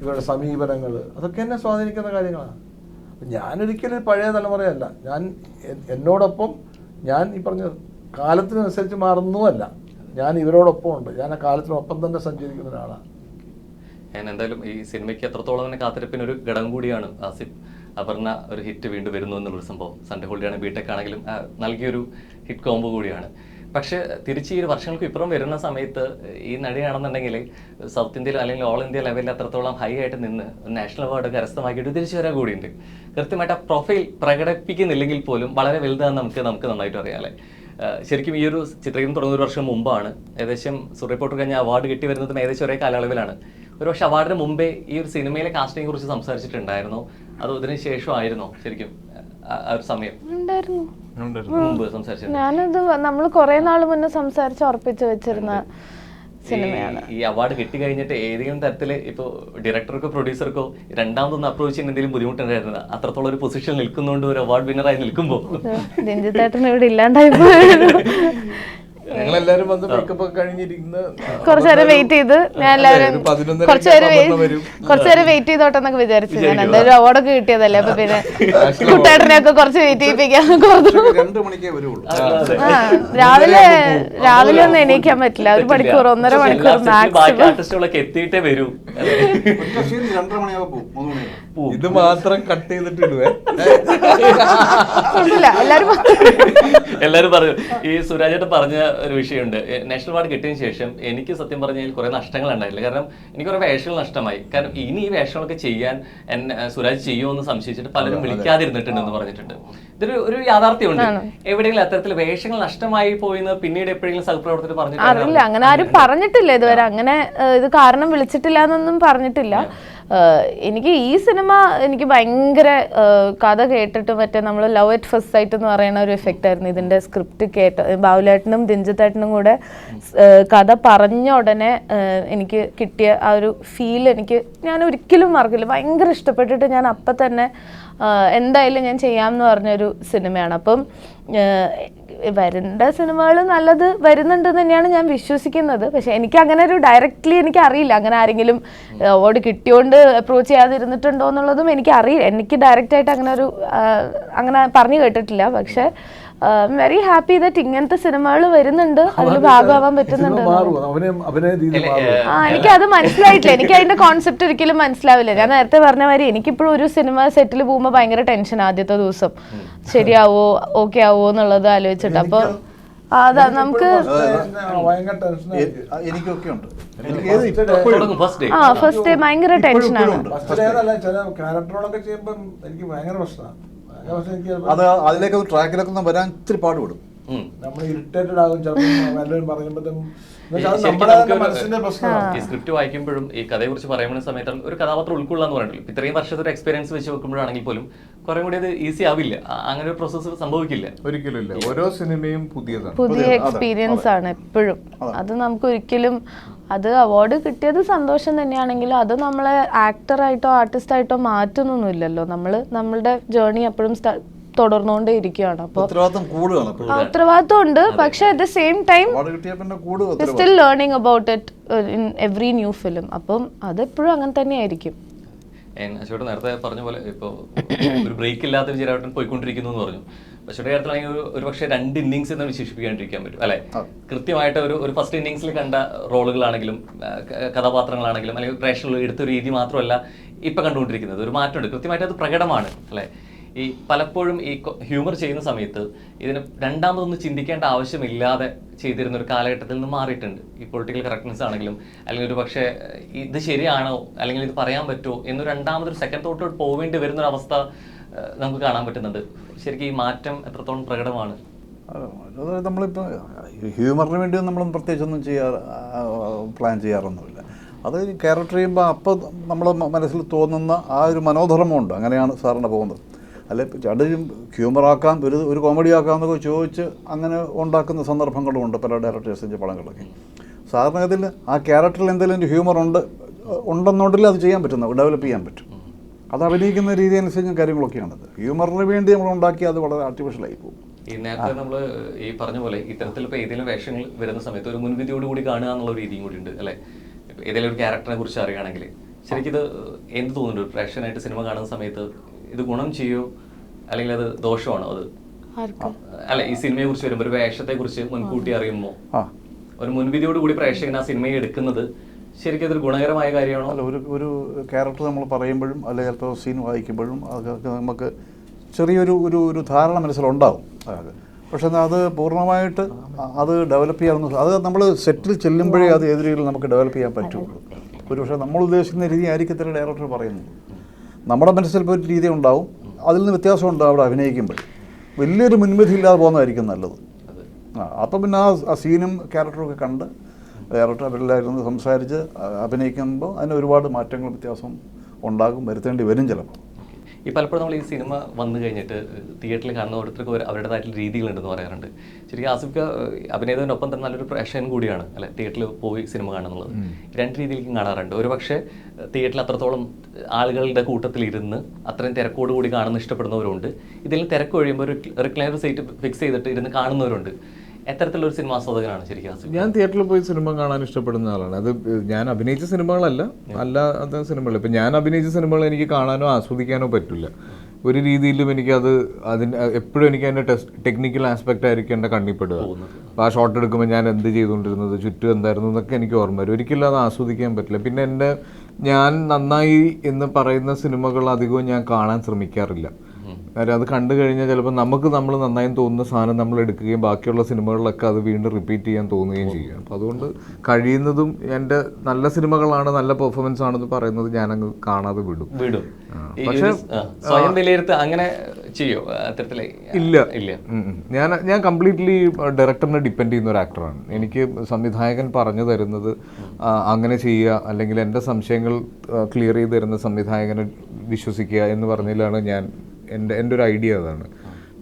ഇവരുടെ സമീപനങ്ങൾ അതൊക്കെ എന്നെ സ്വാധീനിക്കുന്ന കാര്യങ്ങളാണ്. ഞാനൊരിക്കലും പഴയ തലമുറയല്ല. ഞാൻ എന്നോടൊപ്പം ഞാൻ ഈ പറഞ്ഞ കാലത്തിനനുസരിച്ച് മാറുന്നതല്ല ഞാൻ ഇവരോടൊപ്പം ഉണ്ട്. ഞാൻ ആ കാലത്തിനൊപ്പം തന്നെ സഞ്ചരിക്കുന്ന ഒരാളാണ്. ഞാൻ എന്തായാലും ഈ സിനിമയ്ക്ക് എത്രത്തോളം തന്നെ കാത്തിരിപ്പിന് ഒരു ഘടകം കൂടിയാണ് ആസിഫ് അപർണ ഒരു ഹിറ്റ് വീണ്ടും വരുന്നു എന്നുള്ളൊരു സംഭവം. സൺഡേ ഹോളിഡേ ആണ് ബിടെക് ആണെങ്കിലും നൽകിയൊരു ഹിറ്റ് കോംബോ കൂടിയാണ്. പക്ഷേ തിരിച്ച് ഈ വർഷങ്ങൾക്ക് ഇപ്പുറം വരുന്ന സമയത്ത് ഈ നടിയാണെന്നുണ്ടെങ്കിൽ സൗത്ത് ഇന്ത്യയിൽ അല്ലെങ്കിൽ ഓൾ ഇന്ത്യ ലെവലിൽ അത്രത്തോളം ഹൈ ആയിട്ട് നിന്ന് നാഷണൽ അവാർഡ് കരസ്ഥമാക്കിയിട്ട് തിരിച്ചു വരാൻ കൂടിയുണ്ട്. കൃത്യമായിട്ട് ആ പ്രൊഫൈൽ പ്രകടിപ്പിക്കുന്നില്ലെങ്കിൽ പോലും വളരെ വലുതാണെന്ന് നമുക്ക് നമുക്ക് നന്നായിട്ട് അറിയാമല്ലേ ശരിക്കും ഈ ഒരു ചിത്രീകരണം തുടങ്ങുന്ന ഒരു വർഷം മുമ്പാണ്. ഏകദേശം റിപ്പോർട്ടർ കഴിഞ്ഞ അവാർഡ് കിട്ടി വരുന്നതും ഏകദേശം ഒരേ കാലയളവിലാണ്. ഒരു പക്ഷേ അവാർഡിന് മുമ്പേ ഈ ഒരു സിനിമയിലെ കാസ്റ്റിനെ കുറിച്ച് സംസാരിച്ചിട്ടുണ്ടായിരുന്നോ. അതോ ഇതിന് ശേഷം ആയിരുന്നോ ശരിക്കും ആ- ഒരു സമയം. ഉണ്ടായിരുന്നു. മുമ്പ് ഞാനത് നമ്മൾ കുറെ നാൾ മുന്നേ സംസാരിച്ച് ഉറപ്പിച്ച് വെച്ചിരുന്ന സിനിമയാണ്. ഈ അവാർഡ് കിട്ടി കഴിഞ്ഞിട്ട് ഏതെങ്കിലും തരത്തിൽ ഇപ്പോൾ ഡയറക്ടർക്കോ പ്രൊഡ്യൂസർക്കോ രണ്ടാമതൊന്ന് അപ്രോച്ച് ചെയ്യുന്ന എന്തെങ്കിലും ബുദ്ധിമുട്ടുണ്ടായിരുന്നത്? അത്രത്തോളം ഒരു പൊസിഷൻ നിൽക്കുന്നതുകൊണ്ട് ഒരു അവാർഡ് വിന്നറായി നിൽക്കുമ്പോൾ രഞ്ജിത്തേട്ടൻ ഇവിടെ ഇല്ലാണ്ടായി ഞങ്ങളെല്ലാരും വന്ന് മേക്കപ്പ് ഒക്കെ കഴിഞ്ഞിരിക്കുന്ന. കുറച്ചു നേരം വെയിറ്റ് ചെയ്ത് ഞാൻ എല്ലാവരും വെയിറ്റ് ചെയ്തോട്ടെന്നൊക്കെ വിചാരിച്ചു. ഞാൻ എന്തായാലും അവാർഡൊക്കെ കിട്ടിയതല്ലേ അപ്പൊ പിന്നെ കുട്ടേട്ടനെ ഒക്കെ കുറച്ച് വെയിറ്റ് ചെയ്യിപ്പിക്കാൻ കുറച്ചു രണ്ട് മണിക്കേ വരുള്ളൂ. രാവിലെ രാവിലെ ഒന്നും എണീക്കാൻ പറ്റില്ല. ഒരു മണിക്കൂർ ഒന്നര മണിക്കൂർ ബാക്കി മാക്സിമം ആർട്ടിസ്റ്റുകളൊക്കെ എത്തിയിട്ടേ വരൂ. ഇത് മാത്രം കട്ട് ചെയ്തിട്ട് ഇടുവേ. എല്ലാരും പറഞ്ഞു ഈ സുരാജേട്ടൻ പറഞ്ഞ ഒരു വിഷയമുണ്ട്. നാഷണൽ അവാർഡ് കിട്ടിയതിന് ശേഷം എനിക്ക് സത്യം പറഞ്ഞാൽ കുറേ നഷ്ടങ്ങൾ ഉണ്ടായില്ല കാരണം എനിക്ക് കുറേ വേഷങ്ങൾ നഷ്ടമായി. കാരണം ഇനി ഈ വേഷങ്ങളൊക്കെ ചെയ്യാൻ എന്നെ സുരാജ് സുരാജ് ചെയ്യുമെന്ന് സംശയിച്ചിട്ട് പലരും വിളിക്കാതിരുന്നിട്ടുണ്ടെന്ന് പറഞ്ഞിട്ടുണ്ട്. ഇതൊരു ഒരു യാഥാർത്ഥ്യമുണ്ട്. എവിടെയെങ്കിലും അത്തരത്തിൽ വേഷങ്ങൾ നഷ്ടമായി പോയിന്ന് പിന്നീട് എപ്പോഴെങ്കിലും സഹപ്രവർത്തകർ പറഞ്ഞിട്ടില്ല അങ്ങനെ ആരും പറഞ്ഞിട്ടില്ല ഇതുവരെ. അങ്ങനെ ഇത് കാരണം വിളിച്ചിട്ടില്ല എന്നൊന്നും പറഞ്ഞിട്ടില്ല. എനിക്ക് ഈ സിനിമ എനിക്ക് ഭയങ്കര കഥ കേട്ടിട്ട് മറ്റേ നമ്മൾ ലവ് അറ്റ് ഫസ്റ്റ് സൈറ്റ് എന്ന് പറയുന്ന ഒരു എഫക്റ്റ് ആയിരുന്നു. ഇതിന്റെ സ്ക്രിപ്റ്റ് കേട്ട് ബാബുലേട്ടനും ദിഞ്ചത്തേട്ടനും കൂടെ കഥ പറഞ്ഞ ഉടനെ എനിക്ക് കിട്ടിയ ആ ഒരു ഫീൽ എനിക്ക് ഞാൻ ഒരിക്കലും മറക്കില്ല. ഭയങ്കര ഇഷ്ടപ്പെട്ടിട്ട് ഞാൻ അപ്പം തന്നെ എന്തായാലും ഞാൻ ചെയ്യാമെന്ന് പറഞ്ഞൊരു സിനിമയാണ്. അപ്പം വരേണ്ട സിനിമകൾ നല്ലത് വരുന്നുണ്ട് തന്നെയാണ് ഞാൻ വിശ്വസിക്കുന്നത്. പക്ഷെ എനിക്ക് അങ്ങനെ ഒരു ഡയറക്റ്റ്ലി എനിക്ക് അറിയില്ല. അങ്ങനെ ആരെങ്കിലും അവാർഡ് കിട്ടിയോണ്ട് അപ്രോച്ച് ചെയ്യാതിരുന്നിട്ടുണ്ടോ എന്നുള്ളതും എനിക്ക് അറിയില്ല. എനിക്ക് ഡയറക്റ്റായിട്ട് അങ്ങനെ ഒരു അങ്ങനെ പറഞ്ഞു കേട്ടിട്ടില്ല. പക്ഷെ വെരി ഹാപ്പി ദറ്റ് ഇങ്ങനത്തെ സിനിമകൾ വരുന്നുണ്ട്. അതിൽ ഭാഗമാവാൻ പറ്റുന്നുണ്ട്. ആ എനിക്ക് അത് മനസ്സിലായിട്ടില്ല. എനിക്ക് അതിന്റെ കോൺസെപ്റ്റ് ഒരിക്കലും മനസ്സിലാവില്ല. ഞാൻ നേരത്തെ പറഞ്ഞ മാതിരി എനിക്കിപ്പോഴും ഒരു സിനിമ സെറ്റിൽ പോകുമ്പോൾ ഭയങ്കര ടെൻഷൻ ആദ്യത്തെ ദിവസം. ശരിയാവോ ഓക്കെ ആവോ എന്നുള്ളത് ആലോചിച്ചിട്ട്. അപ്പൊ അതാ നമുക്ക് ഫസ്റ്റ് ഡേ ആ. ഫസ്റ്റ് ഡേ ഭയങ്കര ടെൻഷനാണ് ഫസ്റ്റ് ഏതല്ല ചില ക്യാരക്ടറുകളൊക്കെ ചെയ്യുമ്പം എനിക്ക് ഭയങ്കര പ്രശ്നമാണ്. അത് അതിലേക്ക് ട്രാക്കിലൊക്കെ ഒന്ന് വരാൻ ഇത്തിരി പാടുപെടും. നമ്മൾ ഇറിറ്റേറ്റഡ് ആകും ചിലപ്പോൾ എല്ലാവരും പറയുമ്പോഴത്തേക്കും. ഈ സ്ക്രിപ്റ്റ് വായിക്കുമ്പോഴും ഈ കഥയെ കുറിച്ച് പറയുന്ന സമയത്ത് ഒരു കഥാപാത്രം ഉൾക്കൊള്ളാന്ന് പറഞ്ഞില്ല ഇത്രയും വർഷത്തെ ഒരു എക്സ്പീരിയൻസ് വെച്ച് നോക്കുമ്പോഴാണെങ്കിൽ പോലും കുറെ കൂടി അത് ഈസി ആവില്ല. അങ്ങനെ ഒരു പ്രോസസ്സ് സംഭവിക്കില്ല. ഒരിക്കലും ഇല്ല. ഓരോ സിനിമയും പുതിയതാണ്. പുതിയ എക്സ്പീരിയൻസ് ആണ് എപ്പോഴും. അത് നമുക്ക് ഒരിക്കലും അത് അവാർഡ് കിട്ടിയത് സന്തോഷം തന്നെയാണെങ്കിലും അത് നമ്മളെ ആക്ടറായിട്ടോ ആർട്ടിസ്റ്റായിട്ടോ മാറ്റുന്നൊന്നുമില്ലല്ലോ. നമ്മൾ നമ്മളുടെ ജേർണി എപ്പോഴും തുടർന്നുകൊണ്ടേ ഇരിക്കുകയാണ്. അപ്പോൾ എപ്പോഴും. ഉത്തരവാദിത്വം ഉണ്ട് പക്ഷെ at the same time still learning about it in every new film അപ്പം അതെപ്പോഴും അങ്ങനെ തന്നെയായിരിക്കും. അശോട്ട് നേരത്തെ പറഞ്ഞ പോലെ ഇപ്പോൾ ഒരു ബ്രേക്ക് ഇല്ലാത്ത വിജയരാട്ടൻ പോയിക്കൊണ്ടിരിക്കുന്നു എന്ന് പറഞ്ഞു. പക്ഷേ കാര്യത്തിലാണെങ്കിൽ ഒരു ഒരു പക്ഷേ രണ്ട് ഇന്നിങ്സ് എന്ന് വിശേഷിപ്പിക്കാണ്ടിരിക്കാൻ പറ്റും അല്ലെ? കൃത്യമായിട്ട് ഒരു ഒരു ഫസ്റ്റ് ഇന്നിങ്സിൽ കണ്ട റോളുകളാണെങ്കിലും കഥാപാത്രങ്ങളാണെങ്കിലും അല്ലെങ്കിൽ പ്രേക്ഷകർ എടുത്ത രീതി മാത്രമല്ല ഇപ്പൊ കണ്ടുകൊണ്ടിരിക്കുന്നത്. ഒരു മാറ്റമുണ്ട്. കൃത്യമായിട്ട് അത് പ്രകടമാണ് അല്ലെ? ഈ പലപ്പോഴും ഈ ഹ്യൂമർ ചെയ്യുന്ന സമയത്ത് ഇതിന് രണ്ടാമതൊന്നും ചിന്തിക്കേണ്ട ആവശ്യമില്ലാതെ ചെയ്തിരുന്ന ഒരു കാലഘട്ടത്തിൽ നിന്ന് മാറിയിട്ടുണ്ട്. ഈ പൊളിറ്റിക്കൽ കറക്റ്റ്നെസ് ആണെങ്കിലും അല്ലെങ്കിൽ ഒരു പക്ഷേ ഇത് ശരിയാണോ അല്ലെങ്കിൽ ഇത് പറയാൻ പറ്റുമോ എന്ന് രണ്ടാമതൊരു സെക്കൻഡ് തോട്ട് പോവേണ്ടി വരുന്ന ഒരു അവസ്ഥ നമുക്ക് കാണാൻ പറ്റുന്നുണ്ട് ശരിക്കും ഈ മാറ്റം എത്രത്തോളം പ്രകടമാണ്? നമ്മളിപ്പോൾ ഹ്യൂമറിന് വേണ്ടി നമ്മൾ പ്രത്യേകിച്ചൊന്നും ചെയ്യാറ് പ്ലാൻ ചെയ്യാറൊന്നുമില്ല. അത് ക്യാരക്ടർ ചെയ്യുമ്പോൾ അപ്പോൾ നമ്മൾ മനസ്സിൽ തോന്നുന്ന ആ ഒരു മനോധർമ്മമുണ്ട്. അങ്ങനെയാണ് സാറിന്റെ പോകുന്നത്. അല്ലെ അത് ഹ്യൂമറാക്കാം ഒരു ഒരു കോമഡി ആക്കാം എന്നൊക്കെ ചോദിച്ച് അങ്ങനെ ഉണ്ടാക്കുന്ന സന്ദർഭങ്ങളുമുണ്ട് പല ഡയറക്ടേഴ്സിന്റെ പടങ്ങളൊക്കെ അതിൽ ആ ക്യാരക്ടറിൽ എന്തെങ്കിലും ഹ്യൂമർ ഉണ്ട് ഉണ്ടെന്നുണ്ടെങ്കിൽ അത് ചെയ്യാൻ പറ്റുന്ന ഡെവലപ്പ് ചെയ്യാൻ പറ്റും. അത് അഭിനയിക്കുന്ന രീതി അനുസരിച്ച് കാര്യങ്ങളൊക്കെയാണത്. ഹ്യൂമറിന് വേണ്ടി നമ്മൾ ഉണ്ടാക്കി അത് വളരെ ആർട്ടിഫിഷ്യലായി പോകും ഈ നേരത്തെ നമ്മൾ ഈ പറഞ്ഞ പോലെ ഇത്തരത്തിൽ ഇപ്പോൾ ഏതെങ്കിലും വേഷങ്ങൾ വരുന്ന സമയത്ത് ഒരു മുൻവിധിയോട് കൂടി കാണുക എന്നുള്ള ഒരു രീതിയും കൂടി ഉണ്ട് അല്ലേ? ഏതെങ്കിലും ഒരു ക്യാരക്ടറിനെ കുറിച്ച് അറിയുകയാണെങ്കിൽ. ശരിക്കും ഇത് എന്ത് തോന്നുന്നുണ്ട്? ഒരു പ്രേക്ഷകനായിട്ട് സിനിമ കാണുന്ന സമയത്ത് ഇത് ഗുണം ചെയ്യോ? അല്ലെങ്കിൽ അത് ദോഷമാണോ അത്? അല്ല ഈ സിനിമയെ കുറിച്ച് വരുമ്പോൾ ഒരു വേഷത്തെ കുറിച്ച് മുൻകൂട്ടി അറിയുമ്പോൾ ആ. ഒരു മുൻവിധിയോട് കൂടി പ്രേക്ഷകൻ ആ സിനിമയെ എടുക്കുന്നത് ശരിക്കും അതൊരു ഗുണകരമായ കാര്യമാണോ? അല്ല ഒരു ഒരു ക്യാരക്ടർ നമ്മൾ പറയുമ്പോഴും അല്ലെങ്കിൽ ചിലപ്പോൾ സീൻ വായിക്കുമ്പോഴും അതൊക്കെ നമുക്ക് ചെറിയൊരു ഒരു ഒരു ധാരണ മനസ്സിലുണ്ടാവും അയാൾക്ക് പക്ഷെ എന്നാൽ അത് പൂർണമായിട്ട് അത് ഡെവലപ്പ് ചെയ്യാവുന്ന അത് നമ്മൾ സെറ്റിൽ ചെല്ലുമ്പോഴേ അത് ഏത് രീതിയിൽ നമുക്ക് ഡെവലപ്പ് ചെയ്യാൻ പറ്റുള്ളൂ. ഒരു പക്ഷേ നമ്മൾ ഉദ്ദേശിക്കുന്ന രീതി ആയിരിക്കത്തില്ല ഡയറക്ടർ പറയുന്നത്. നമ്മുടെ മനസ്സിൽ ഇപ്പോൾ ഒരു രീതി ഉണ്ടാവും. അതിൽ നിന്ന് വ്യത്യാസമുണ്ട് അവിടെ അഭിനയിക്കുമ്പോൾ. വലിയൊരു മുൻവിധി ഇല്ലാതെ പോകുന്നതായിരിക്കും നല്ലത്. ആ അപ്പം പിന്നെ ആ സീനും ക്യാരക്ടറും ഒക്കെ കണ്ട് ഡയറക്ടർ അവരെല്ലാവരും ഒന്ന് സംസാരിച്ച് അഭിനയിക്കുമ്പോൾ അതിന് ഒരുപാട് മാറ്റങ്ങൾ വ്യത്യാസം ഉണ്ടാകും വരുത്തേണ്ടി വരും ചിലപ്പോൾ. ഈ പലപ്പോഴും നമ്മൾ ഈ സിനിമ വന്നു കഴിഞ്ഞിട്ട് തിയേറ്ററിൽ കാണുന്ന ഓരോരുത്തർക്ക് അവരുടേതായിട്ടുള്ള രീതികളുണ്ടെന്ന് പറയാറുണ്ട്. ശരിക്കും ആസിഫ്ക അഭിനേതാവിനൊപ്പം തന്നെ നല്ലൊരു പ്രേക്ഷകൻ കൂടിയാണ് അല്ലെ? തിയേറ്ററിൽ പോയി സിനിമ കാണുന്നുള്ളത്. രണ്ട് രീതിയിലേക്കും കാണാറുണ്ട്. ഒരു പക്ഷേ തിയേറ്ററിൽ അത്രത്തോളം ആളുകളുടെ കൂട്ടത്തിൽ ഇരുന്ന് അത്രയും തിരക്കോട് കൂടി കാണുന്ന ഇഷ്ടപ്പെടുന്നവരുണ്ട്. ഇതിൽ തിരക്ക് കഴിയുമ്പോൾ ഒരു റിക്ലൈനർ സീറ്റ് ഫിക്സ് ചെയ്തിട്ട് ഇരുന്ന് കാണുന്നവരുണ്ട്. എത്തരത്തിലുള്ള സിനിമ ആസ്വാദകനാണ് ശരിക്കും ഞാൻ തിയേറ്ററിൽ പോയി സിനിമ കാണാൻ ഇഷ്ടപ്പെടുന്ന ആളാണ്. അത് ഞാൻ അഭിനയിച്ച സിനിമകളല്ല. അല്ലാത്ത സിനിമകൾ ഇപ്പം ഞാൻ അഭിനയിച്ച സിനിമകൾ എനിക്ക് കാണാനോ ആസ്വദിക്കാനോ പറ്റില്ല. ഒരു രീതിയിലും എനിക്കത് അതിന് എപ്പോഴും എനിക്ക് അതിന്റെ ടെസ്റ്റ് ടെക്നിക്കൽ ആസ്പെക്റ്റ് ആയിരിക്കും എന്റെ കണ്ണിപ്പെടുക അപ്പോൾ ആ ഷോട്ട് എടുക്കുമ്പോൾ ഞാൻ എന്ത് ചെയ്തുകൊണ്ടിരുന്നത് ചുറ്റും എന്തായിരുന്നു എന്നൊക്കെ എനിക്ക് ഓർമ്മ വരും. ഒരിക്കലും അത് ആസ്വദിക്കാൻ പറ്റില്ല. പിന്നെ എന്റെ ഞാൻ നന്നായി എന്ന് പറയുന്ന സിനിമകൾ അധികവും ഞാൻ കാണാൻ ശ്രമിക്കാറില്ല. കാര്യം അത് കണ്ടു കഴിഞ്ഞാൽ ചിലപ്പോൾ നമുക്ക് നമ്മൾ നന്നായി തോന്നുന്ന സാധനം നമ്മൾ എടുക്കുകയും ബാക്കിയുള്ള സിനിമകളിലൊക്കെ അത് വീണ്ടും റിപ്പീറ്റ് ചെയ്യാൻ തോന്നുകയും ചെയ്യും. അപ്പോൾ അതുകൊണ്ട് കഴിയുന്നതും എന്റെ നല്ല സിനിമകളാണ് നല്ല പെർഫോമൻസ് ആണെന്ന് പറയുന്നത് ഞാൻ ഞാനങ്ങ് കാണാതെ വിടും. വിടും. പക്ഷേ, സ്വയം വിലയിരുത്ത അങ്ങനെ ചെയ്യോ? അത്തരത്തിലെ ഇല്ല. ഇല്ല. ഞാൻ ഞാൻ കംപ്ലീറ്റ്ലി ഡയറക്ടറിനെ ഡിപ്പെൻഡ് ചെയ്യുന്ന ഒരു ആക്ടറാണ് എനിക്ക് സംവിധായകൻ പറഞ്ഞു തരുന്നത് അങ്ങനെ ചെയ്യുക അല്ലെങ്കിൽ എന്റെ സംശയങ്ങൾ ക്ലിയർ ചെയ്ത് തരുന്ന സംവിധായകനെ വിശ്വസിക്കുക എന്ന് പറഞ്ഞതിലാണ് ഞാൻ എന്റെ എന്റെ ഒരു ഐഡിയ അതാണ്.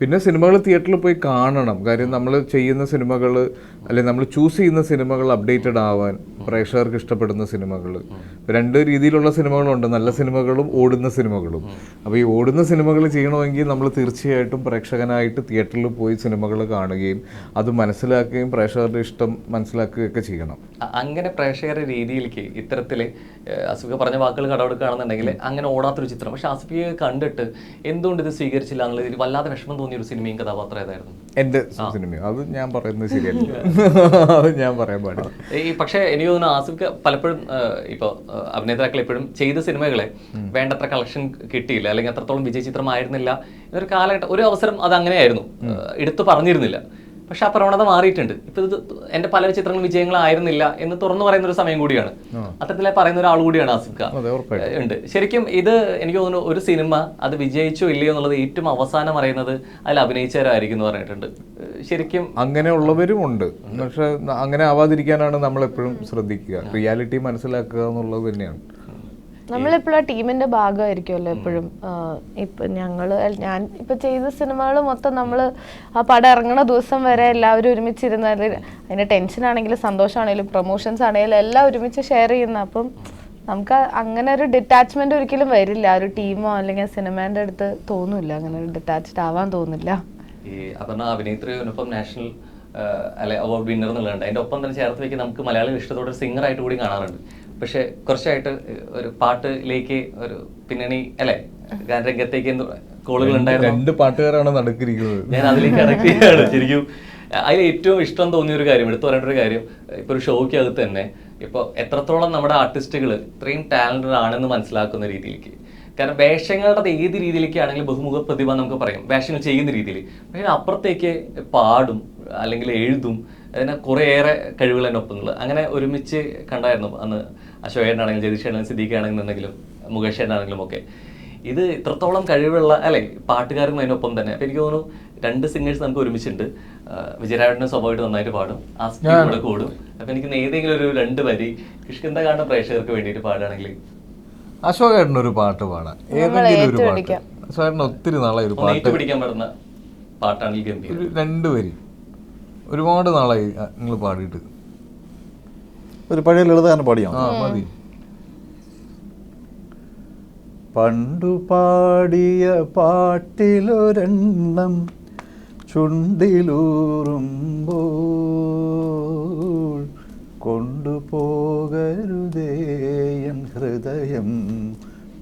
പിന്നെ സിനിമകൾ തിയേറ്ററിൽ പോയി കാണണം. കാര്യം നമ്മൾ ചെയ്യുന്ന സിനിമകൾ അല്ലെങ്കിൽ നമ്മൾ ചൂസ് ചെയ്യുന്ന സിനിമകൾ അപ്ഡേറ്റഡ് ആവാൻ പ്രേക്ഷകർക്ക് ഇഷ്ടപ്പെടുന്ന സിനിമകൾ രണ്ട് രീതിയിലുള്ള സിനിമകളുണ്ട്. നല്ല സിനിമകളും ഓടുന്ന സിനിമകളും. അപ്പോൾ ഈ ഓടുന്ന സിനിമകൾ ചെയ്യണമെങ്കിൽ നമ്മൾ തീർച്ചയായിട്ടും പ്രേക്ഷകനായിട്ട് തിയേറ്ററിൽ പോയി സിനിമകൾ കാണുകയും അത് മനസ്സിലാക്കുകയും പ്രേക്ഷകരുടെ ഇഷ്ടം മനസ്സിലാക്കുകയൊക്കെ ചെയ്യണം. അങ്ങനെ പ്രേക്ഷകരുടെ രീതിയിലേക്ക് ഇത്തരത്തിൽ അസുഖ പറഞ്ഞ വാക്കുകൾ കടമെടുക്കുകയാണെന്നുണ്ടെങ്കിൽ അങ്ങനെ ഓടാത്തൊരു ചിത്രം. പക്ഷെ അസുഖയെ കണ്ടിട്ട് എന്തുകൊണ്ട് ഇത് സ്വീകരിച്ചില്ല എന്നുള്ള രീതിയിൽ വല്ലാതെ വിഷമം തോന്നിയ ഒരു സിനിമയും കഥാപാത്രം ഏതായിരുന്നു? എന്റെ സിനിമയോ? അത് ഞാൻ പറയുന്നത് ശരിയല്ല. അത് ഞാൻ പറയാൻ പാടില്ല. ഈ പക്ഷേ എനിക്ക് തോന്നുന്നു ആസിഫ് പലപ്പോഴും ഇപ്പൊ അഭിനേതാക്കൾ എപ്പോഴും ചെയ്ത സിനിമകളെ വേണ്ടത്ര കളക്ഷൻ കിട്ടിയില്ല അല്ലെങ്കിൽ അത്രത്തോളം വിജയ ചിത്രമായിരുന്നില്ല. ഒരു കാലഘട്ടം ഒരു അവസരം അത് അങ്ങനെയായിരുന്നു. എടുത്തു പറഞ്ഞിരുന്നില്ല. പക്ഷെ ആ പ്രവണത മാറിയിട്ടുണ്ട്. ഇപ്പൊ ഇത് എന്റെ പല ചിത്രങ്ങളും വിജയങ്ങളായിരുന്നില്ല എന്ന് തുറന്നു പറയുന്ന ഒരു സമയം കൂടിയാണ്. അത്തരത്തിലെ പറയുന്ന ഒരാൾ കൂടിയാണ് ആസിഫ് ഖാൻ. ഉണ്ട്. ശരിക്കും ഇത് എനിക്ക് തോന്നുന്നു ഒരു സിനിമ അത് വിജയിച്ചോ ഇല്ലയോ എന്നുള്ളത് ഏറ്റവും അവസാനം അറിയുന്നത് അതിൽ അഭിനയിച്ചവരായിരിക്കും എന്ന് പറഞ്ഞിട്ടുണ്ട്. ശരിക്കും ശരിക്കും അങ്ങനെയുള്ളവരും ഉണ്ട്. പക്ഷെ അങ്ങനെ ആവാതിരിക്കാനാണ് നമ്മൾ എപ്പോഴും ശ്രദ്ധിക്കുക. റിയാലിറ്റി മനസ്സിലാക്കുക എന്നുള്ളത് തന്നെയാണ്. നമ്മളെപ്പോഴും ആ ടീമിന്റെ ഭാഗമായിരിക്കുമല്ലോ എപ്പോഴും. ഇപ്പൊ ഞങ്ങൾ ഞാൻ ഇപ്പൊ ചെയ്ത സിനിമകൾ മൊത്തം നമ്മൾ ആ പടം ഇറങ്ങണ ദിവസം വരെ എല്ലാവരും ഒരുമിച്ചിരുന്ന അതിന്റെ ടെൻഷൻ ആണെങ്കിലും സന്തോഷമാണെങ്കിലും പ്രൊമോഷൻസ് ആണെങ്കിലും എല്ലാം ഒരുമിച്ച് ഷെയർ ചെയ്യുന്ന അപ്പം നമുക്ക് അങ്ങനെ ഒരു ഡിറ്റാച്ച്മെന്റ് ഒരിക്കലും വരില്ല. ഒരു ടീമോ അല്ലെങ്കിൽ സിനിമേന്റെ അടുത്ത് തോന്നില്ല. അങ്ങനെ ഒരു ഡിറ്റാച്ച്ഡ് ആവാൻ തോന്നില്ല. ഈ നാഷണൽ അല്ലെ അവാർഡ് വിന്നർ എന്നുള്ളതുണ്ട്. അതിന്റെ ഒപ്പം തന്നെ ചേർത്ത് വെക്കി നമുക്ക് മലയാളം ഇഷ്ടത്തോടെ സിംഗർ ആയിട്ട് കൂടി കാണാറുണ്ട്. പക്ഷെ കുറച്ചായിട്ട് ഒരു പാട്ടിലേക്ക് ഒരു പിന്നണി അല്ലെ? ഗാനരംഗത്തേക്ക് കോളുകൾ ഉണ്ടായിരുന്നു? രണ്ട് പാട്ടുകാരാണ് നടക്കിരിക്കുന്നത്. ഞാൻ അതിലേക്ക് കണക്ട് ചെയ്യാണ് ശരിക്കും. അതിൽ ഏറ്റവും ഇഷ്ടം തോന്നിയ ഒരു കാര്യം എടുത്തു പറയേണ്ട ഒരു കാര്യം ഇപ്പൊ ഒരു ഷോയ്ക്കകത്ത് തന്നെ ഇപ്പൊ എത്രത്തോളം നമ്മുടെ ആർട്ടിസ്റ്റുകൾ ഇത്രയും ടാലന്റഡ് ആണെന്ന് മനസ്സിലാക്കുന്ന രീതിയിലേക്ക്. കാരണം വേഷങ്ങളുടെ ഏത് രീതിയിലേക്കാണെങ്കിലും ബഹുമുഖ പ്രതിഭ നമുക്ക് പറയാം. വേഷങ്ങൾ ചെയ്യുന്ന രീതിയിൽ. പക്ഷേ അപ്പുറത്തേക്ക് പാടും അല്ലെങ്കിൽ എഴുതും അതിന് കുറേയേറെ കഴിവുകൾ എന്റെ ഒപ്പങ്ങൾ അങ്ങനെ ഒരുമിച്ച് കണ്ടായിരുന്നു അന്ന് അശോകനാണെങ്കിലും ജതീഷേനാണെങ്കിലും സിദ്ദീഖാണെന്നുണ്ടെങ്കിലും മുകേഷ് ആണെങ്കിലും ഒക്കെ. ഇത് ഇത്രത്തോളം കഴിവുള്ള അല്ലെ പാട്ടുകാർക്കും അതിനൊപ്പം തന്നെ. അപ്പൊ എനിക്ക് തോന്നുന്നു രണ്ട് സിംഗേഴ്സ് നമുക്ക് ഒരുമിച്ചുണ്ട്. വിജയരാഘവനെ സ്വഭാവമായിട്ട് നന്നായിട്ട് പാടും. ആ കൂടെ കൂടും. അപ്പൊ എനിക്ക് ഏതെങ്കിലും ഒരു രണ്ട് വരി കിഷ്കിന്ത കാണുന്ന പ്രേക്ഷകർക്ക് വേണ്ടിയിട്ട് പാടുകയാണെങ്കിൽ? അശോകേട്ടൻ ഒരു പാട്ട് പാടാം. ഏതെങ്കിലും ഒരു പാട്ട്. ഏറ്റുപിടിക്കാം. അശോകേട്ടൻ ഒത്തിരി നാളെ ഒരു പാട്ട് പിടിക്കാൻ പറ്റുന്ന പാട്ടാണെങ്കിൽ രണ്ട് വരി. ഒരുപാട് നാളായി നിങ്ങൾ പാടിയിട്ട്. ഒരു പഴയ ലളിതഗാനം പാടിയാ ആ മതി. പണ്ടു പാടിയ പാട്ടിലൊരെണ്ണം ചുണ്ടിലൂറുമ്പോൾ കൊണ്ടുപോകരുതേയൻ ഹൃദയം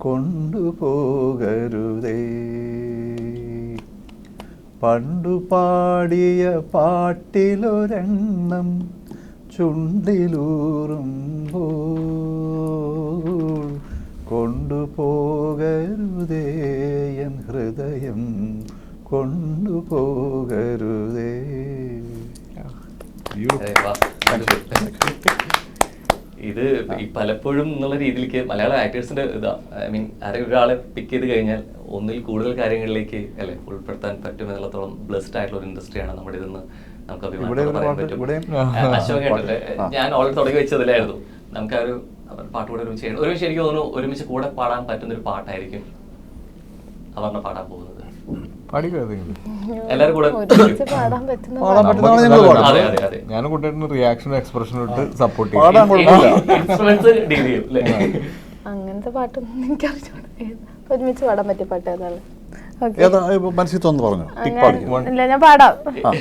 കൊണ്ടുപോകരുതേ. പണ്ടു പാടിയ പാട്ടിലൊരെണ്ണം ചുണ്ടിലൂറുമ്പോൾ കൊണ്ടുപോകരുതേയൻ ഹൃദയം കൊണ്ടുപോകരുതേ. ഇത് ഈ പലപ്പോഴും എന്നുള്ള രീതിയിലേക്ക് മലയാള ആക്ടേഴ്സിന്റെ ഇതാ ഐ മീൻ ആരെങ്കിലും ഒരാളെ പിക്ക് ചെയ്ത് കഴിഞ്ഞാൽ ഒന്നിൽ കൂടുതൽ കാര്യങ്ങളിലേക്ക് അല്ലെ ഉൾപ്പെടുത്താൻ പറ്റും എന്നുള്ളത്തോളം ബ്ലസ്ഡ് ആയിട്ടുള്ള ഒരു ഇൻഡസ്ട്രിയാണ് നമ്മുടെ ഇതെന്ന് നമുക്ക് അഭിമാനം പറയാൻ പറ്റും. അശോക്. ഞാൻ ഓൾറെഡി തുടങ്ങി വെച്ചതിലായിരുന്നു. നമുക്ക് ആ ഒരു പാട്ട് കൂടെ ഒരുമിച്ച് ചെയ്യണം ഒരുമിച്ച് എനിക്ക് തോന്നുന്നു ഒരുമിച്ച് കൂടെ പാടാൻ പറ്റുന്ന ഒരു പാട്ടായിരിക്കും അവർണ പാടാൻ പോകുന്നത്. എല്ലാവരും കൂടെ പാടാൻ പറ്റുന്ന ഞാനും കുട്ടിയേട്ടന് റിയാക്ഷൻ എക്സ്പ്രഷൻ ഇട്ട് സപ്പോർട്ട് ചെയ്യും. ഇൻസ്ട്രുമെന്റ്സ് ഡീൽ അല്ലേ? അങ്ങനത്തെ പാട്ടൊന്നും എനിക്ക് ഏതാ? ഒരുമിച്ച് പാടാൻ പറ്റിയ പാട്ട് ഏതാണ്? മനസ്സിൽ തോന്നുന്നു പറഞ്ഞു. ടിക് ഞാൻ- ഇല്ല ഞാൻ പാടാം.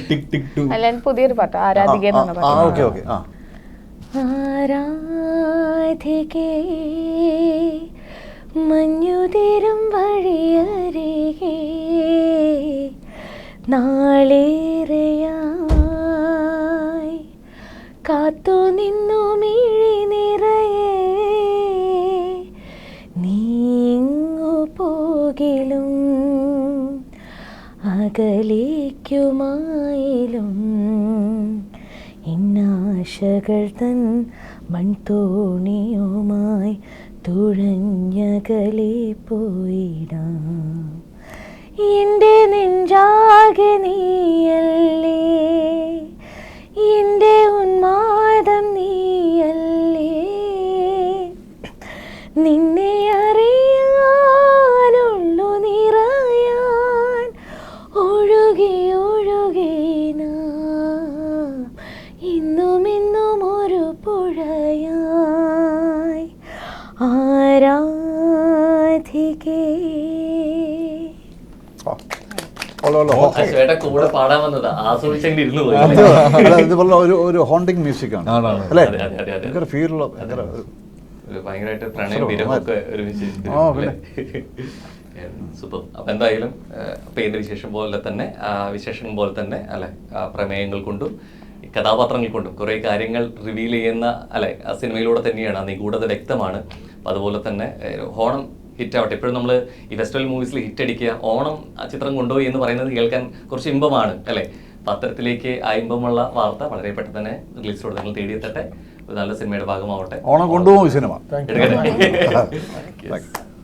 Tick tick two. അല്ല പുതിയൊരു പാട്ട് ആരാധിക ഓക്കെ ആരാധികേ മഞ്ഞുതിരും വഴിയരികെ നാളേറെയായി. കാത്തു നിന്നു മിഴി നിറയെ നീങ്ങു പോകിലും അകലേക്കുമായിലും ഇന്നാശകൾ തൻ മൺതോണിയുമായി തുഴഞ്ഞകലെ പോയിടാം. എന്റെ നെഞ്ചാകെ നീയല്ലേ? കൂടെ പാടാൻ വന്നതാ. ആസ്വദിച്ചെങ്കിൽ ഇരുന്നു പോയി. ഒരു ഒരു ഹോണ്ടിങ് മ്യൂസിക് ആണ്. അല്ലേ. ഭയങ്കര ഫീലുള്ള ഭയങ്കര ഭയങ്കരമായിട്ട് പ്രണയം വിരഹമൊക്കെ ഒരുമിച്ച് സൂപ്പർ. അപ്പൊ എന്തായാലും പേര് വിശേഷം പോലെ തന്നെ വിശേഷം പോലെ തന്നെ അല്ലെ പ്രമേയങ്ങൾ കൊണ്ടും കഥാപാത്രങ്ങൾ കൊണ്ടും കുറെ കാര്യങ്ങൾ റിവീൽ ചെയ്യുന്ന അല്ലെ ആ സിനിമയിലൂടെ തന്നെയാണ് ആ നിഗൂഢത വ്യക്തമാണ്. അപ്പൊ അതുപോലെ തന്നെ ഏഹ്, ഓണം ഹിറ്റ് ആവട്ടെ എപ്പോഴും നമ്മൾ ഈ ഫെസ്റ്റിവൽ മൂവീസിൽ ഹിറ്റ് അടിക്കുക ഓണം ആ ചിത്രം കൊണ്ടുപോയി എന്ന് പറയുന്നത് കേൾക്കാൻ കുറച്ച് ഇമ്പമാണ് അല്ലേ? പത്രത്തിലേക്ക് ആ ഇമ്പമുള്ള വാർത്ത വളരെ പെട്ടെന്ന് തന്നെ റിലീസിലൂടെ നിങ്ങൾ തേടിയെത്തട്ടെ. ഒരു നല്ല സിനിമയുടെ ഭാഗമാവട്ടെ. ഓണം കൊണ്ടുപോകും സിനിമ.